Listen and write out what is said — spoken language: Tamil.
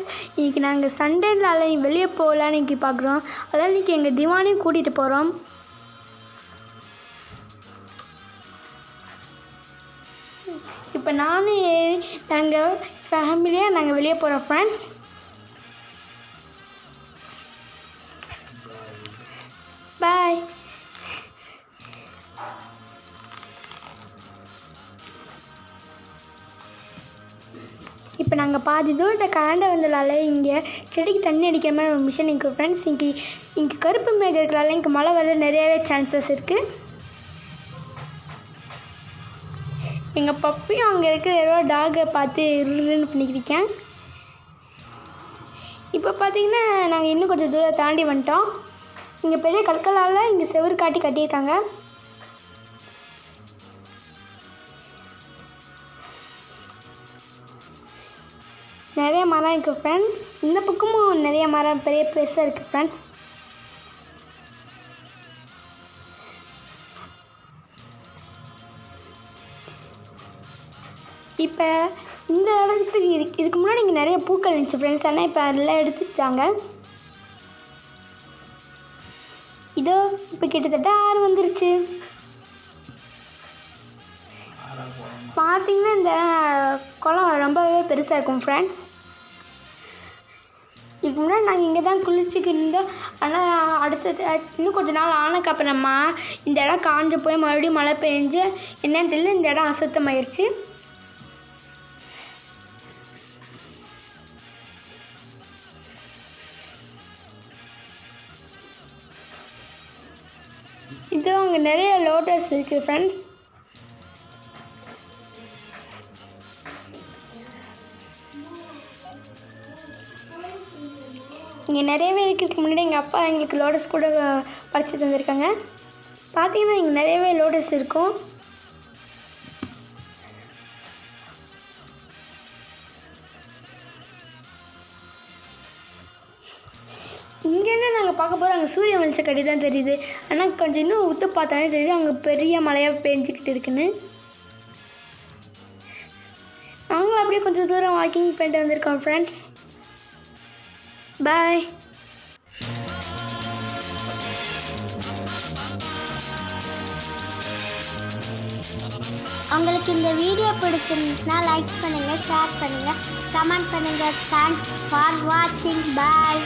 ஃப்ரெண்ட்ஸ் இன்றைக்கி நாங்கள் சண்டேனால வெளியே போகலான்னு இன்றைக்கி பார்க்குறோம் அதனால் இன்றைக்கி எங்கள் திவானையும் கூட்டிகிட்டு போகிறோம் இப்போ நானும் நாங்கள் ஃபேமிலியாக நாங்கள் வெளியே போகிறோம் ஃப்ரெண்ட்ஸ் இப்போ நாங்கள் பாதி தூரத்தை கரண்டை வந்ததால் இங்கே செடிக்கு தண்ணி அடிக்கிற மாதிரி ஒரு மிஷின் இருக்குது ஃப்ரெண்ட்ஸ் இங்கே இங்கே கருப்பு மேகம் இருக்கிறனால இங்கே மழை வர நிறையவே சான்சஸ் இருக்குது எங்கள் பப்பியும் அங்கே இருக்கிற ஏதோ டாகை பார்த்து இருன்னு பண்ணிக்கிருக்கேன் இப்போ பார்த்தீங்கன்னா நாங்கள் இன்னும் கொஞ்சம் தூரம் தாண்டி வந்துட்டோம். இங்கே பெரிய கற்களால் இங்கே செவுரு காட்டி கட்டியிருக்காங்க. நிறைய மரம் இருக்குது ஃப்ரெண்ட்ஸ் இந்த பக்கமும் நிறைய மரம் பெரிய பெருசாக இருக்குது ஃப்ரெண்ட்ஸ் இப்போ இந்த இடத்துக்கு இதுக்கு முன்னாடி இங்கே நிறைய பூக்கள் இருந்துச்சு ஃப்ரெண்ட்ஸ் ஆனால் இப்போ அதெல்லாம் எடுத்துட்டாங்க. இதோ இப்போ கிட்டத்தட்ட ஆறு வந்துருச்சு. பார்த்தீங்கன்னா இந்த குளம் ரொம்பவே பெருசாக இருக்கும் ஃப்ரெண்ட்ஸ் இதுக்கு முன்னாடி நாங்கள் இங்கே தான் குளிச்சுக்கிட்டு இருந்தோம். ஆனால் அடுத்தது இன்னும் கொஞ்ச நாள் ஆனக்கப்புறமா இந்த இடம் காஞ்சு போய் மறுபடியும் மழை பெஞ்சு என்னன்னு தெரியல இந்த இடம் அசுத்தமாயிருச்சு. இது அங்கே நிறைய லோட்டஸ் இருக்குது ஃப்ரெண்ட்ஸ் இங்கே நிறையவே இருக்கிறதுக்கு முன்னாடி எங்கள் அப்பா எங்களுக்கு லோட்டஸ் கூட பறித்து தந்திருக்காங்க பார்த்தீங்கன்னா இங்கே நிறையவே லோட்டஸ் இருக்கும். இங்கேருந்து நாங்கள் பார்க்க போகிறோம் அங்கே சூரிய வெளிச்ச கட்டி தான் தெரியுது. ஆனால் கொஞ்சம் இன்னும் உத்து பார்த்தாலே தெரியுது அங்கே பெரிய மழையாக பெஞ்சிக்கிட்டு இருக்குன்னு. நாங்களும் அப்படியே கொஞ்சம் தூரம் வாக்கிங் போயிட்டு வந்திருக்கோம் ஃப்ரெண்ட்ஸ் பாய் உங்களுக்கு இந்த வீடியோ பிடிச்சிருந்துச்சுன்னா லைக் பண்ணுங்கள் ஷேர் பண்ணுங்கள் கமெண்ட் பண்ணுங்கள் தேங்க்ஸ் ஃபார் வாட்சிங் பாய்